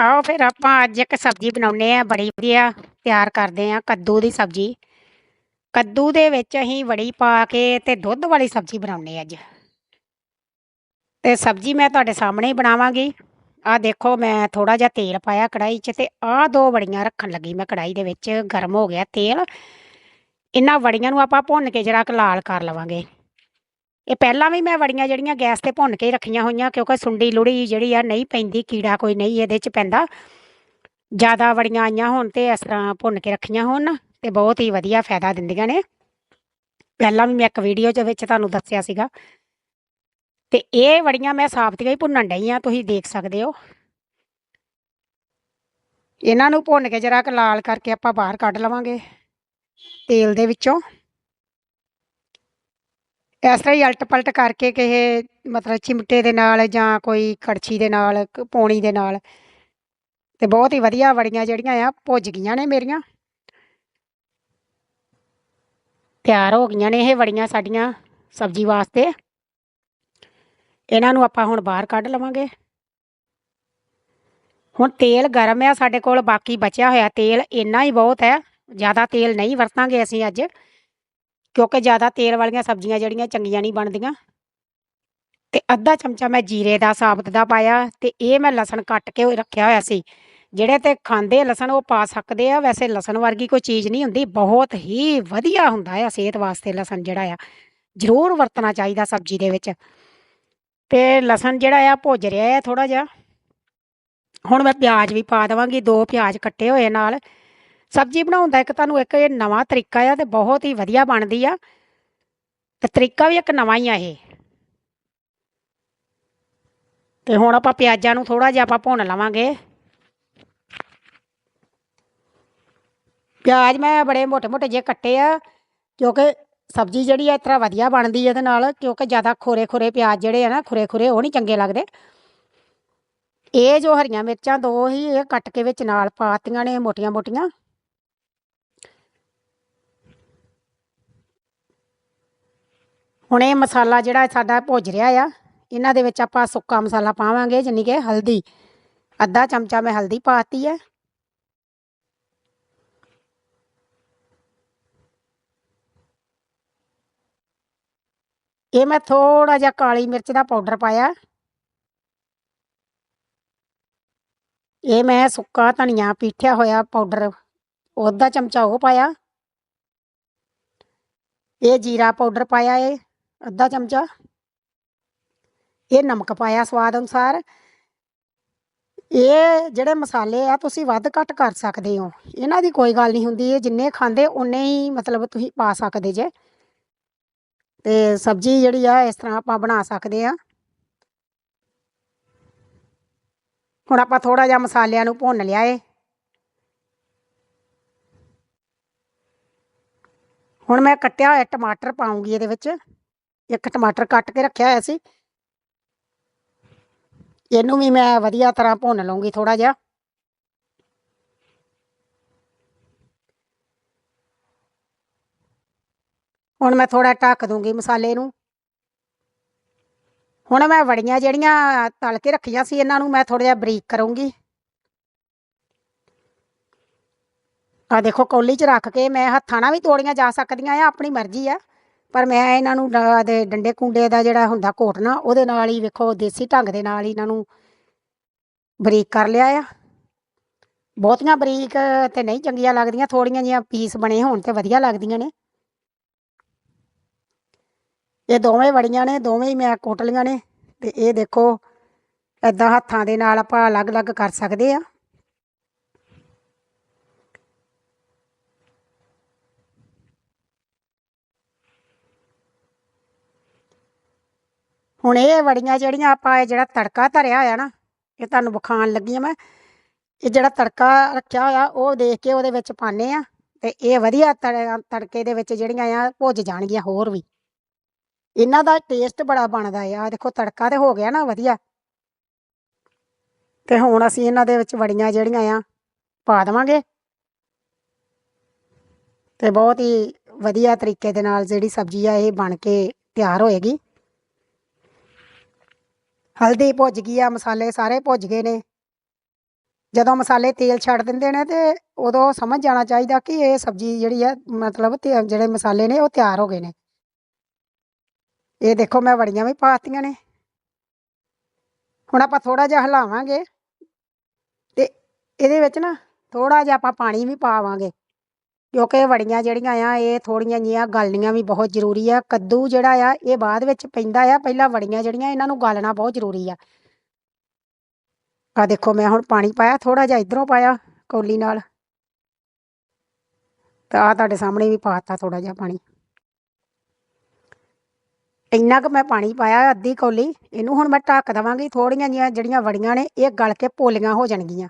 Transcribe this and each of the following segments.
ਆਓ ਫਿਰ ਆਪਾਂ ਅੱਜ ਇੱਕ ਸਬਜ਼ੀ ਬਣਾਉਨੇ ਆ, ਬੜੀ ਵਧੀਆ ਤਿਆਰ ਕਰਦੇ ਆ, ਕੱਦੂ ਦੀ ਸਬਜ਼ੀ। ਕੱਦੂ ਦੇ ਵਿੱਚ ਅਸੀਂ ਵੜੀ ਪਾ ਕੇ ਤੇ ਦੁੱਧ ਵਾਲੀ ਸਬਜ਼ੀ ਬਣਾਉਨੇ ਅੱਜ। ਤੇ ਸਬਜ਼ੀ ਮੈਂ ਤੁਹਾਡੇ ਸਾਹਮਣੇ ਹੀ ਬਣਾਵਾਂਗੀ। ਆ ਦੇਖੋ, ਮੈਂ ਥੋੜਾ ਜਿਹਾ ਤੇਲ ਪਾਇਆ ਕੜਾਈ 'ਚ ਤੇ ਆਹ ਦੋ ਵੜੀਆਂ ਰੱਖਣ ਲੱਗੀ ਮੈਂ ਕੜਾਈ ਦੇ ਵਿੱਚ, ਗਰਮ ਹੋ ਗਿਆ ਤੇਲ। ਇਹਨਾਂ ਵੜੀਆਂ ਨੂੰ ਆਪਾਂ ਭੁੰਨ ਕੇ ਜਰਾ ਕੁ ਲਾਲ ਕਰ ਲਵਾਂਗੇ। ਇਹ ਪਹਿਲਾਂ ਵੀ ਮੈਂ ਵੜੀਆਂ ਜਿਹੜੀਆਂ ਗੈਸ ਤੇ ਭੁੰਨ ਕੇ ਹੀ ਰੱਖੀਆਂ ਹੋਈਆਂ, ਕਿਉਂਕਿ ਸੁੰਡੀ ਲੁੜੀ ਜਿਹੜੀ ਆ ਨਹੀਂ ਪੈਂਦੀ, ਕੀੜਾ ਕੋਈ ਨਹੀਂ ਇਹਦੇ 'ਚ ਪੈਂਦਾ। ਜ਼ਿਆਦਾ ਵੜੀਆਂ ਆਈਆਂ ਹੋਣ ਤੇ ਇਸ ਤਰ੍ਹਾਂ ਭੁੰਨ ਕੇ ਰੱਖੀਆਂ ਹੋਣ ਨਾ ਤੇ ਬਹੁਤ ਹੀ ਵਧੀਆ ਫਾਇਦਾ ਦਿੰਦੀਆਂ ਨੇ। ਪਹਿਲਾਂ ਵੀ ਮੈਂ ਇੱਕ ਵੀਡੀਓ ਦੇ ਵਿੱਚ ਤੁਹਾਨੂੰ ਦੱਸਿਆ ਸੀਗਾ। ਤੇ ਇਹ ਵੜੀਆਂ ਮੈਂ ਸਾਬਤੀਆਂ ਹੀ ਭੁੰਨਣ ਡਈ ਆ, ਤੁਸੀਂ ਦੇਖ ਸਕਦੇ ਹੋ। ਇਹਨਾਂ ਨੂੰ ਭੁੰਨ ਕੇ ਜਰਾ ਕੁ ਲਾਲ ਕਰਕੇ ਆਪਾਂ ਬਾਹਰ ਕੱਢ ਲਵਾਂਗੇ ਤੇਲ ਦੇ ਵਿੱਚੋਂ। ਇਸ ਤਰ੍ਹਾਂ ਹੀ ਅਲਟ ਪਲਟ ਕਰਕੇ ਕਿਸੇ ਮਤਲਬ ਚਿਮਟੇ ਦੇ ਨਾਲ ਜਾਂ ਕੋਈ ਕੜਛੀ ਦੇ ਨਾਲ, ਕ- ਪੌਣੀ ਦੇ ਨਾਲ ਤੇ ਬਹੁਤ ਹੀ ਵਧੀਆ ਵੜੀਆਂ ਜਿਹੜੀਆਂ ਆ, ਭੁੱਜ ਗਈਆਂ ਨੇ ਮੇਰੀਆਂ। ਤਿਆਰ ਹੋ ਗਈਆਂ ਨੇ ਇਹ ਵੜੀਆਂ ਸਾਡੀਆਂ ਸਬਜ਼ੀ ਵਾਸਤੇ। ਇਹਨਾਂ ਨੂੰ ਆਪਾਂ ਹੁਣ ਬਾਹਰ ਕੱਢ ਲਵਾਂਗੇ। ਹੁਣ ਤੇਲ ਗਰਮ ਆ ਸਾਡੇ ਕੋਲ, ਬਾਕੀ ਬਚਿਆ ਹੋਇਆ ਤੇਲ ਇੰਨਾ ਹੀ ਬਹੁਤ ਹੈ, ਜ਼ਿਆਦਾ ਤੇਲ ਨਹੀਂ ਵਰਤਾਂਗੇ ਅਸੀਂ ਅੱਜ। ਕਿਉਂਕਿ ਜ਼ਿਆਦਾ ਤੇਲ ਵਾਲੀਆਂ ਸਬਜ਼ੀਆਂ ਜਿਹੜੀਆਂ ਚੰਗੀਆਂ ਨਹੀਂ ਬਣਦੀਆਂ। ਤੇ ਅੱਧਾ ਚਮਚਾ ਮੈਂ ਜੀਰੇ ਦਾ, ਸਾਬਤ ਦਾ ਪਾਇਆ ਤੇ ਇਹ ਮੈਂ ਲਸਣ ਕੱਟ ਕੇ ਰੱਖਿਆ ਹੋਇਆ ਸੀ। ਜਿਹੜੇ ਤੇ ਖਾਂਦੇ ਲਸਣ ਉਹ ਪਾ ਸਕਦੇ ਆ, ਵੈਸੇ ਲਸਣ ਵਰਗੀ ਕੋਈ ਚੀਜ਼ ਨਹੀਂ ਹੁੰਦੀ, ਬਹੁਤ ਹੀ ਵਧੀਆ ਹੁੰਦਾ ਆ ਸਿਹਤ ਵਾਸਤੇ ਲਸਣ ਜਿਹੜਾ ਆ, ਜ਼ਰੂਰ ਵਰਤਣਾ ਚਾਹੀਦਾ ਸਬਜ਼ੀ ਦੇ ਵਿੱਚ। ਤੇ ਲਸਣ ਜਿਹੜਾ ਆ ਭੁੱਜ ਰਿਹਾ ਆ ਥੋੜਾ ਜਿਹਾ। ਹੁਣ ਮੈਂ ਪਿਆਜ਼ ਵੀ ਪਾ ਦੇਵਾਂਗੀ, ਦੋ ਪਿਆਜ਼ ਕੱਟੇ ਹੋਏ ਨਾਲ। ਸਬਜ਼ੀ ਬਣਾਉਣ ਦਾ ਇੱਕ ਤੁਹਾਨੂੰ ਇੱਕ ਇਹ ਨਵਾਂ ਤਰੀਕਾ ਆ ਤੇ ਬਹੁਤ ਹੀ ਵਧੀਆ ਬਣਦੀ ਆ। ਤੇ ਤਰੀਕਾ ਵੀ ਇੱਕ ਨਵਾਂ ਹੀ ਆ ਇਹ। ਤੇ ਹੁਣ ਆਪਾਂ ਪਿਆਜ਼ਾਂ ਨੂੰ ਥੋੜਾ ਜਿਹਾ ਆਪਾਂ ਭੁੰਨ ਲਵਾਂਗੇ। ਪਿਆਜ਼ ਮੈਂ ਬੜੇ ਮੋਟੇ-ਮੋਟੇ ਜੇ ਕੱਟੇ ਆ, ਕਿਉਂਕਿ ਸਬਜ਼ੀ ਜਿਹੜੀ ਆ ਇਤਰਾ ਵਧੀਆ ਬਣਦੀ ਇਹਦੇ ਨਾਲ, ਕਿਉਂਕਿ ਜ਼ਿਆਦਾ ਖੋਰੇ-ਖੋਰੇ ਪਿਆਜ਼ ਜਿਹੜੇ ਆ ਨਾ, ਖੋਰੇ-ਖੋਰੇ ਉਹ ਨਹੀਂ ਚੰਗੇ ਲੱਗਦੇ। ਇਹ ਜੋ ਹਰੀਆਂ ਮਿਰਚਾਂ ਦੋ ਹੀ ਇਹ ਕੱਟ ਕੇ ਵਿੱਚ ਨਾਲ ਪਾਤੀਆਂ ਨੇ ਮੋਟੀਆਂ-ਮੋਟੀਆਂ। ਹੁਣ ਇਹ ਮਸਾਲਾ ਜਿਹੜਾ ਸਾਡਾ ਭੁੱਜ ਰਿਹਾ ਆ, ਇਹਨਾਂ ਦੇ ਵਿੱਚ ਆਪਾਂ ਸੁੱਕਾ ਮਸਾਲਾ ਪਾਵਾਂਗੇ ਜਿੰਨੀ ਕਿ ਹਲਦੀ। ਅੱਧਾ ਚਮਚਾ ਮੈਂ ਹਲਦੀ ਪਾਤੀ ਹੈ ਇਹ ਮੈਂ ਥੋੜਾ ਜਿਹਾ ਕਾਲੀ ਮਿਰਚ ਦਾ ਪਾਊਡਰ ਪਾਇਆ। ਇਹ ਮੈਂ ਸੁੱਕਾ ਧਨੀਆ ਪੀਠਿਆ ਹੋਇਆ ਪਾਊਡਰ ਅੱਧਾ ਚਮਚਾ ਉਹ ਪਾਇਆ। ਇਹ ਜੀਰਾ ਪਾਊਡਰ ਪਾਇਆ ਇਹ ਅੱਧਾ ਚਮਚਾ। ਇਹ ਨਮਕ ਪਾਇਆ ਸਵਾਦ ਅਨੁਸਾਰ। ਇਹ ਜਿਹੜੇ ਮਸਾਲੇ ਆ, ਤੁਸੀਂ ਵੱਧ ਘੱਟ ਕਰ ਸਕਦੇ ਹੋ। ਇਹਨਾਂ ਦੀ ਕੋਈ ਗੱਲ ਨਹੀਂ ਹੁੰਦੀ, ਇਹ ਜਿੰਨੇ ਖਾਂਦੇ ਉਨੇ ਹੀ ਮਤਲਬ ਤੁਸੀਂ ਪਾ ਸਕਦੇ ਜੇ। ਤੇ ਸਬਜ਼ੀ ਜਿਹੜੀ ਆ, ਇਸ ਤਰ੍ਹਾਂ ਆਪਾਂ ਬਣਾ ਸਕਦੇ ਆ। ਹੁਣ ਆਪਾਂ ਥੋੜਾ ਜਿਹਾ ਮਸਾਲਿਆਂ ਨੂੰ ਭੁੰਨ ਲਿਆ ਏ। ਹੁਣ ਮੈਂ ਕੱਟਿਆ ਹੋਇਆ ਟਮਾਟਰ ਪਾਉਂਗੀ ਇਹਦੇ ਵਿੱਚ। ਇੱਕ ਟਮਾਟਰ ਕੱਟ ਕੇ ਰੱਖਿਆ ਹੋਇਆ ਸੀ। ਇਹਨੂੰ ਵੀ ਮੈਂ ਵਧੀਆ ਤਰ੍ਹਾਂ ਭੁੰਨ ਲਵਾਂਗੀ ਥੋੜਾ ਜਿਹਾ। ਹੁਣ ਮੈਂ ਥੋੜਾ ਢੱਕ ਦੂੰਗੀ ਮਸਾਲੇ ਨੂੰ। ਹੁਣ ਮੈਂ ਵੜੀਆਂ ਜਿਹੜੀਆਂ ਤਲ ਕੇ ਰੱਖੀਆਂ ਸੀ, ਇਹਨਾਂ ਨੂੰ ਮੈਂ ਥੋੜਾ ਜਿਹਾ ਬਰੀਕ ਕਰੂੰਗੀ। ਆ ਦੇਖੋ, ਕੌਲੀ 'ਚ ਰੱਖ ਕੇ ਮੈਂ ਹੱਥਾਂ ਨਾਲ ਵੀ ਤੋੜੀਆਂ ਜਾ ਸਕਦੀਆਂ ਆ, ਆਪਣੀ ਮਰਜ਼ੀ ਆ। ਪਰ ਮੈਂ ਇਹਨਾਂ ਨੂੰ ਡ- ਦੇ ਡੰਡੇ ਕੁੰਡੇ ਦਾ ਜਿਹੜਾ ਹੁੰਦਾ ਘੋਟਣਾ ਉਹਦੇ ਨਾਲ ਹੀ ਵੇਖੋ ਦੇਸੀ ਢੰਗ ਦੇ ਨਾਲ ਹੀ ਇਹਨਾਂ ਨੂੰ ਬਰੀਕ ਕਰ ਲਿਆ ਆ। ਬਹੁਤੀਆਂ ਬਰੀਕ ਤੇ ਨਹੀਂ ਚੰਗੀਆਂ ਲੱਗਦੀਆਂ, ਥੋੜੀਆਂ ਜਿਹੀਆਂ ਪੀਸ ਬਣੇ ਹੋਣ ਤੇ ਵਧੀਆ ਲੱਗਦੀਆਂ ਨੇ। ਇਹ ਦੋਵੇਂ ਬੜੀਆਂ ਨੇ, ਦੋਵੇਂ ਹੀ ਮੈਂ ਕੁੱਟ ਲਈਆਂ ਨੇ ਤੇ ਇਹ ਦੇਖੋ ਐਦਾਂ ਹੱਥਾਂ ਦੇ ਨਾਲ ਆਪਾਂ ਅਲੱਗ-ਅਲੱਗ ਕਰ ਸਕਦੇ ਆ। ਹੁਣ ਇਹ ਵੜੀਆਂ ਜਿਹੜੀਆਂ ਆਪਾਂ ਇਹ ਜਿਹੜਾ ਤੜਕਾ ਧਰਿਆ ਹੋਇਆ ਨਾ, ਇਹ ਤੁਹਾਨੂੰ ਵਿਖਾਉਣ ਲੱਗੀ ਆ ਮੈਂ। ਇਹ ਜਿਹੜਾ ਤੜਕਾ ਰੱਖਿਆ ਹੋਇਆ, ਉਹ ਦੇਖ ਕੇ ਉਹਦੇ ਵਿੱਚ ਪਾਣੇ ਆ ਤੇ ਇਹ ਵਧੀਆ ਤੜ- ਤੜਕੇ ਦੇ ਵਿੱਚ ਜਿਹੜੀਆਂ ਆ, ਭੁੱਜ ਜਾਣਗੀਆਂ ਹੋਰ ਵੀ। ਇਹਨਾਂ ਦਾ ਟੇਸਟ ਬੜਾ ਬਣਦਾ ਆ। ਦੇਖੋ ਤੜਕਾ ਤੇ ਹੋ ਗਿਆ ਨਾ, ਵਧੀਆ। ਤੇ ਹੁਣ ਅਸੀਂ ਇਹਨਾਂ ਦੇ ਵਿੱਚ ਵੜੀਆਂ ਜਿਹੜੀਆਂ ਆ, ਪਾ ਦੇਵਾਂਗੇ। ਤੇ ਬਹੁਤ ਹੀ ਵਧੀਆ ਤਰੀਕੇ ਦੇ ਨਾਲ ਜਿਹੜੀ ਸਬਜ਼ੀ ਆ, ਇਹ ਬਣ ਕੇ ਤਿਆਰ ਹੋਏਗੀ। ਹਲਦੀ ਭੁੱਜ ਗਈ ਆ, ਮਸਾਲੇ ਸਾਰੇ ਭੁੱਜ ਗਏ ਨੇ। ਜਦੋਂ ਮਸਾਲੇ ਤੇਲ ਛੱਡ ਦਿੰਦੇ ਨੇ ਤੇ ਉਦੋਂ ਸਮਝ ਜਾਣਾ ਚਾਹੀਦਾ ਕਿ ਇਹ ਸਬਜ਼ੀ ਜਿਹੜੀ ਆ, ਮਤਲਬ ਤੇ ਜਿਹੜੇ ਮਸਾਲੇ ਨੇ ਉਹ ਤਿਆਰ ਹੋ ਗਏ ਨੇ। ਇਹ ਦੇਖੋ ਮੈਂ ਵੜੀਆਂ ਵੀ ਪਾਤੀਆਂ ਨੇ। ਹੁਣ ਆਪਾਂ ਥੋੜਾ ਜਿਹਾ ਹਿਲਾਵਾਂਗੇ ਤੇ ਇਹਦੇ ਵਿੱਚ ਨਾ ਥੋੜਾ ਜਿਹਾ ਆਪਾਂ ਪਾਣੀ ਵੀ ਪਾਵਾਂਗੇ। ਕਿਉਂਕਿ ਵੜੀਆਂ ਜਿਹੜੀਆਂ ਆ, ਇਹ ਥੋੜੀਆਂ ਜਿਹੀਆਂ ਗਲਣੀਆਂ ਵੀ ਬਹੁਤ ਜ਼ਰੂਰੀ ਆ। ਕੱਦੂ ਜਿਹੜਾ ਆ, ਇਹ ਬਾਅਦ ਵਿੱਚ ਪੈਂਦਾ ਆ। ਪਹਿਲਾਂ ਵੜੀਆਂ ਜਿਹੜੀਆਂ, ਇਹਨਾਂ ਨੂੰ ਗਾਲਣਾ ਬਹੁਤ ਜ਼ਰੂਰੀ ਆ। ਆ ਦੇਖੋ, ਮੈਂ ਹੁਣ ਪਾਣੀ ਪਾਇਆ ਥੋੜਾ ਜਿਹਾ ਇਧਰੋਂ ਪਾਇਆ, ਕੌਲੀ ਨਾਲ। ਤਾਂ ਆ ਤੁਹਾਡੇ ਸਾਹਮਣੇ ਵੀ ਪਾਤਾ ਥੋੜਾ ਜਿਹਾ ਪਾਣੀ। ਇੰਨਾ ਕੁ ਮੈਂ ਪਾਣੀ ਪਾਇਆ ਅੱਧੀ ਕੌਲੀ, ਇਹਨੂੰ ਹੁਣ ਮੈਂ ਢੱਕ ਦੇਵਾਂਗੀ। ਥੋੜੀਆਂ ਜਿਹੀਆਂ ਜਿਹੜੀਆਂ ਵੜੀਆਂ ਨੇ, ਇਹ ਗਲ ਕੇ ਪੋਲੀਆਂ ਹੋ ਜਾਣਗੀਆਂ।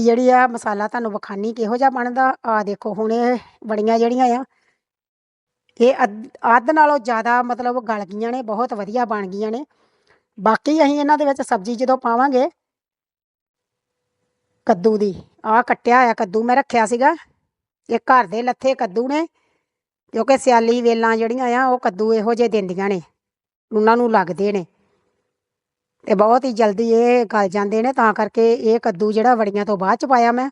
ਜਿਹੜੀ ਆ ਮਸਾਲਾ ਤੁਹਾਨੂੰ ਵਿਖਾਨੀ ਕਿਹੋ ਜਿਹਾ ਬਣਦਾ? ਆ ਦੇਖੋ, ਹੁਣ ਇਹ ਬੜੀਆਂ ਜਿਹੜੀਆਂ ਆ, ਇਹ ਅੱਧ ਅੱਧ ਨਾਲੋਂ ਜ਼ਿਆਦਾ ਮਤਲਬ ਗਲ ਗਈਆਂ ਨੇ, ਬਹੁਤ ਵਧੀਆ ਬਣ ਗਈਆਂ ਨੇ। ਬਾਕੀ ਅਸੀਂ ਇਹਨਾਂ ਦੇ ਵਿੱਚ ਸਬਜ਼ੀ ਜਦੋਂ ਪਾਵਾਂਗੇ, ਕੱਦੂ ਦੀ ਆ ਕੱਟਿਆ ਹੋਇਆ ਕੱਦੂ ਮੈਂ ਰੱਖਿਆ ਸੀਗਾ, ਇਹ ਘਰ ਦੇ ਲੱਥੇ ਕੱਦੂ ਨੇ, ਕਿਉਂਕਿ ਸਿਆਲੀ ਵੇਲਾਂ ਜਿਹੜੀਆਂ ਆ, ਉਹ ਕੱਦੂ ਇਹੋ ਜਿਹੇ ਦਿੰਦੀਆਂ ਨੇ, ਉਹਨਾਂ ਨੂੰ ਲੱਗਦੇ ਨੇ। ਤੇ ਬਹੁਤ ਹੀ ਜਲਦੀ ਇਹ ਗਲ ਜਾਂਦੇ ਨੇ, ਤਾਂ ਕਰਕੇ ਇਹ ਕੱਦੂ ਜਿਹੜਾ ਵੜੀਆਂ ਤੋਂ ਬਾਅਦ ਚ ਪਾਇਆ ਮੈਂ।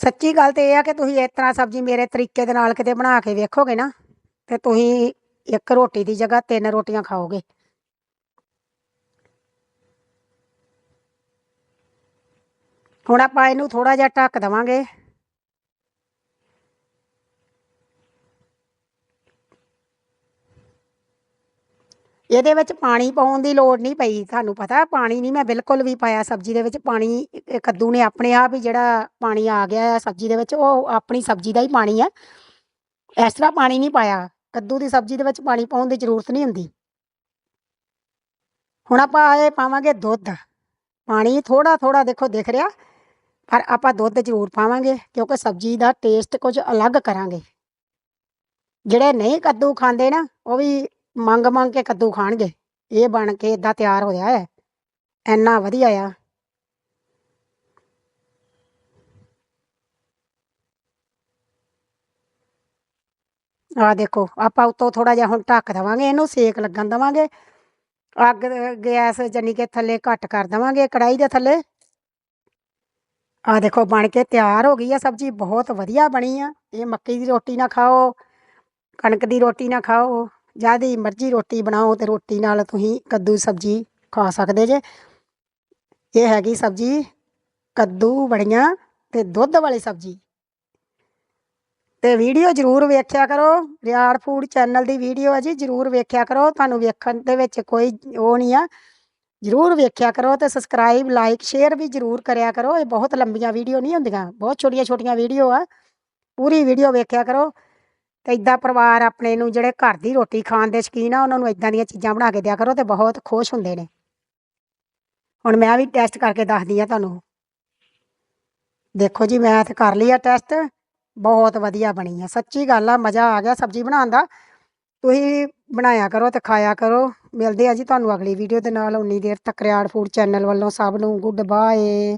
ਸੱਚੀ ਗੱਲ ਤੇ ਇਹ ਆ ਕਿ ਤੁਸੀਂ ਇਸ ਤਰ੍ਹਾਂ ਸਬਜ਼ੀ ਮੇਰੇ ਤਰੀਕੇ ਦੇ ਨਾਲ ਕਿਤੇ ਬਣਾ ਕੇ ਵੇਖੋਗੇ ਨਾ, ਤੇ ਤੁਸੀਂ ਇੱਕ ਰੋਟੀ ਦੀ ਜਗ੍ਹਾ ਤਿੰਨ ਰੋਟੀਆਂ ਖਾਓਗੇ। ਹੁਣ ਆਪਾਂ ਇਹਨੂੰ ਥੋੜਾ ਜਿਹਾ ਢੱਕ ਦੇਵਾਂਗੇ। ਇਹਦੇ ਵਿੱਚ ਪਾਣੀ ਪਾਉਣ ਦੀ ਲੋੜ ਨਹੀਂ ਪਈ, ਤੁਹਾਨੂੰ ਪਤਾ ਪਾਣੀ ਨਹੀਂ, ਮੈਂ ਬਿਲਕੁਲ ਵੀ ਪਾਇਆ ਸਬਜ਼ੀ ਦੇ ਵਿੱਚ, ਪਾਣੀ ਇਹ ਕੱਦੂ ਨੇ ਆਪਣੇ ਆਪ ਹੀ ਜਿਹੜਾ ਪਾਣੀ ਆ ਗਿਆ ਹੈ ਸਬਜ਼ੀ ਦੇ ਵਿੱਚ, ਉਹ ਆਪਣੀ ਸਬਜ਼ੀ ਦਾ ਹੀ ਪਾਣੀ ਹੈ ਇਸ ਤਰ੍ਹਾਂ ਪਾਣੀ ਨਹੀਂ ਪਾਇਆ, ਕੱਦੂ ਦੀ ਸਬਜ਼ੀ ਦੇ ਵਿੱਚ ਪਾਣੀ ਪਾਉਣ ਦੀ ਜ਼ਰੂਰਤ ਨਹੀਂ ਹੁੰਦੀ। ਹੁਣ ਆਪਾਂ ਇਹ ਪਾਵਾਂਗੇ ਦੁੱਧ, ਪਾਣੀ ਥੋੜਾ ਥੋੜਾ ਦੇਖੋ ਦਿਖ ਰਿਹਾ, ਪਰ ਆਪਾਂ ਦੁੱਧ ਜ਼ਰੂਰ ਪਾਵਾਂਗੇ, ਕਿਉਂਕਿ ਸਬਜ਼ੀ ਦਾ ਟੇਸਟ ਕੁਝ ਅਲੱਗ ਕਰਾਂਗੇ। ਜਿਹੜੇ ਨਹੀਂ ਕੱਦੂ ਖਾਂਦੇ ਨਾ, ਉਹ ਵੀ ਮੰਗ ਮੰਗ ਕੇ ਕੱਦੂ ਖਾਣਗੇ। ਇਹ ਬਣ ਕੇ ਇਦਾਂ ਤਿਆਰ ਹੋਇਆ ਹੈ। ਇੰਨਾ ਵਧੀਆ ਆ। ਆ ਦੇਖੋ, ਆਪਾਂ ਉੱਤੋਂ ਥੋੜਾ ਜਿਹਾ ਹੁਣ ਢੱਕ ਦੇਵਾਂਗੇ ਇਹਨੂੰ, ਸੇਕ ਲੱਗਣ ਦੇਵਾਂਗੇ। ਅੱਗ, ਗੈਸ ਜਾਨੀ ਕਿ ਥੱਲੇ ਘੱਟ ਕਰ ਦੇਵਾਂਗੇ ਕੜਾਈ ਦੇ ਥੱਲੇ। ਆ ਦੇਖੋ, ਬਣ ਕੇ ਤਿਆਰ ਹੋ ਗਈ ਆ ਸਬਜ਼ੀ, ਬਹੁਤ ਵਧੀਆ ਬਣੀ ਆ। ਇਹ ਮੱਕੀ ਦੀ ਰੋਟੀ ਨਾਲ ਖਾਓ, ਕਣਕ ਦੀ ਰੋਟੀ ਨਾਲ ਖਾਓ। ਜਿਆਦੀ ਮਰਜ਼ੀ ਰੋਟੀ ਬਣਾਓ ਤੇ ਰੋਟੀ ਨਾਲ ਤੁਸੀਂ ਕੱਦੂ ਸਬਜ਼ੀ ਖਾ ਸਕਦੇ ਜੇ। ਇਹ ਹੈਗੀ ਸਬਜ਼ੀ ਕੱਦੂ ਬੜੀਆਂ ਤੇ ਦੁੱਧ ਵਾਲੀ ਸਬਜ਼ੀ। ਤੇ ਵੀਡੀਓ ਜਰੂਰ ਵੇਖਿਆ ਕਰੋ। ਰਿਆੜ ਫੂਡ ਚੈਨਲ ਦੀ ਵੀਡੀਓ ਹੈ ਜੀ, ਜਰੂਰ ਵੇਖਿਆ ਕਰੋ। ਤੁਹਾਨੂੰ ਵੇਖਣ ਦੇ ਵਿੱਚ ਕੋਈ ਉਹ ਨਹੀਂ ਆ। ਜਰੂਰ ਵੇਖਿਆ ਕਰੋ ਤੇ ਸਬਸਕ੍ਰਾਈਬ ਲਾਈਕ ਸ਼ੇਅਰ ਵੀ ਜਰੂਰ ਕਰਿਆ ਕਰੋ। ਇਹ ਬਹੁਤ ਲੰਬੀਆਂ ਵੀਡੀਓ ਨਹੀਂ ਹੁੰਦੀਆਂ। ਬਹੁਤ ਛੋਟੀਆਂ ਛੋਟੀਆਂ ਵੀਡੀਓ ਆ। ਪੂਰੀ ਵੀਡੀਓ ਵੇਖਿਆ ਕਰੋ। ਤੇ ਇਦਾਂ ਪਰਿਵਾਰ ਆਪਣੇ ਨੂੰ ਜਿਹੜੇ ਘਰ ਦੀ ਰੋਟੀ ਖਾਣ ਦੇ ਸ਼ੌਕੀਨ ਆ, ਉਹਨਾਂ ਨੂੰ ਇਦਾਂ ਦੀਆਂ ਚੀਜ਼ਾਂ ਬਣਾ ਕੇ ਦਿਆ ਕਰੋ ਤੇ ਬਹੁਤ ਖੁਸ਼ ਹੁੰਦੇ ਨੇ। ਹੁਣ ਮੈਂ ਵੀ ਟੈਸਟ ਕਰਕੇ ਦੱਸਦੀ ਆ ਤੁਹਾਨੂੰ। ਦੇਖੋ ਜੀ, ਮੈਂ ਤੇ ਕਰ ਲਿਆ ਟੈਸਟ ਬਹੁਤ ਵਧੀਆ ਬਣੀ ਆ। ਸੱਚੀ ਗੱਲ ਆ, ਮਜ਼ਾ ਆ ਗਿਆ ਸਬਜ਼ੀ ਬਣਾਉਣ ਦਾ। ਤੁਸੀਂ ਬਣਾਇਆ ਕਰੋ ਤੇ ਖਾਇਆ ਕਰੋ। ਮਿਲਦੇ ਆ ਜੀ ਤੁਹਾਨੂੰ ਅਗਲੀ ਵੀਡੀਓ ਦੇ ਨਾਲ। ਉਨੀ ਦੇਰ ਤੱਕ ਰਿਆੜ ਫੂਡ ਚੈਨਲ ਵੱਲੋਂ ਸਭ ਨੂੰ ਗੁੱਡ ਬਾਏ